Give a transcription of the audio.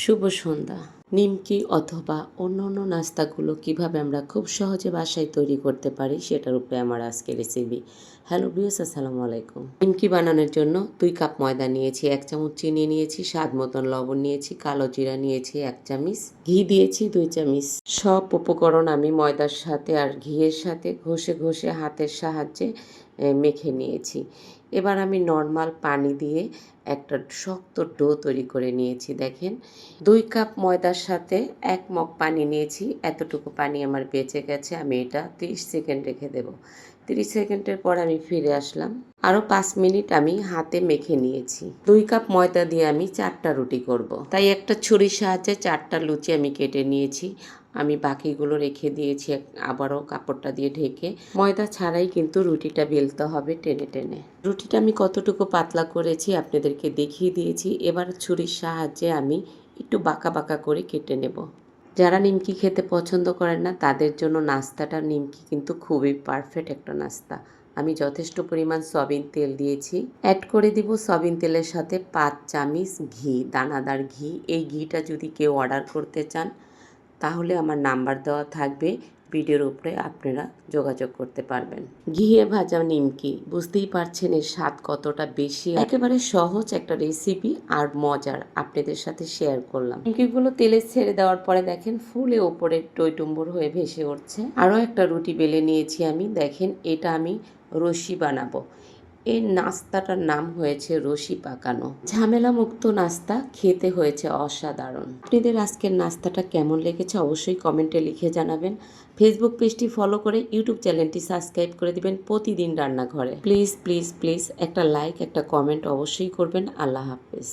শুভ সন্ধ্যা। নিমকি অথবা অন্য অন্য নাস্তাগুলো কীভাবে আমরা খুব সহজে বাসায় তৈরি করতে পারি সেটার উপরে আমার আজকে রেসিপি হ্যালো বিউস আসসালামু আলাইকুম। নিমকি বানানোর জন্য দুই কাপ ময়দা নিয়েছি, এক চামচ চিনি নিয়েছি, স্বাদ মতন লবণ নিয়েছি, কালো জিরা নিয়েছি, এক চামচ ঘি দিয়েছি, দুই চামচ সব উপকরণ আমি ময়দার সাথে আর ঘিয়ের সাথে ঘষে ঘষে হাতের সাহায্যে মেখে নিয়েছি। এবার আমি নর্মাল পানি দিয়ে একটা শক্ত ডো তৈরি করে নিয়েছি, দেখেন। দুই কাপ ময়দার সাথে এক মগ পানি নিয়েছি। এতটুকু পানি আমার বেঁচে গেছে, আমি এটা তিরিশ সেকেন্ড রেখে দেব। তিরিশ সেকেন্ডের পর আমি ফিরে আসলাম। আরও পাঁচ মিনিট আমি হাতে মেখে নিয়েছি। দুই কাপ ময়দা দিয়ে আমি চারটা রুটি করব। তাই একটা ছুরির সাহায্যে চারটা লুচি আমি কেটে নিয়েছি। আমি বাকিগুলো রেখে দিয়েছি আবারও কাপড়টা দিয়ে ঢেকে। ময়দা ছাড়াই কিন্তু রুটিটা বেলতে হবে টেনে টেনে। রুটিটা আমি কতটুকু পাতলা করেছি আপনাদেরকে দেখিয়ে দিয়েছি। এবার ছুরির সাহায্যে আমি একটু বাঁকা বাঁকা করে কেটে নেব। যারা নিমকি খেতে পছন্দ করেন না, তাদের জন্য নাস্তাটা নিমকি কিন্তু খুবই পারফেক্ট একটা নাস্তা। আমি যথেষ্ট পরিমাণ সয়াবিন তেল দিয়েছি। অ্যাড করে দিব সয়াবিন তেলের সাথে পাঁচ চামিচ ঘি, দানাদার ঘি। এই ঘিটা যদি কেউ অর্ডার করতে চান, তাহলে আমার নাম্বার দেওয়া থাকবে। ভিডিওর উপরে আপনারা যোগাযোগ করতে পারবেন। ঘিয়ে ভাজা নিমকি, বুঝতেই পারছেন এর স্বাদ কতটা বেশি একেবারে সহজ একটা রেসিপি আর মজার আপনাদের সাথে শেয়ার করলাম। নিমকিগুলো তেলে ছেড়ে দেওয়ার পরে দেখেন ফুলে ওপরে টইটুম্বর হয়ে ভেসে উঠছে। আরও একটা রুটি বেলে নিয়েছি আমি। দেখেন এটা আমি রশি বানাবো। এই নাস্তাটার নাম হয়েছে রশি পাকানো। ঝামেলা মুক্ত নাস্তা খেতে হয়েছে অসাধারণ। আপনাদের আজকের নাস্তাটা কেমন লেগেছে অবশ্যই কমেন্টে লিখে জানাবেন। ফেসবুক পেজটি ফলো করে ইউটিউব চ্যানেলটি সাবস্ক্রাইব করে দিবেন প্রতিদিন রান্নাঘরে। প্লিজ প্লিজ প্লিজ একটা লাইক, একটা কমেন্ট অবশ্যই করবেন। আল্লাহ হাফেজ।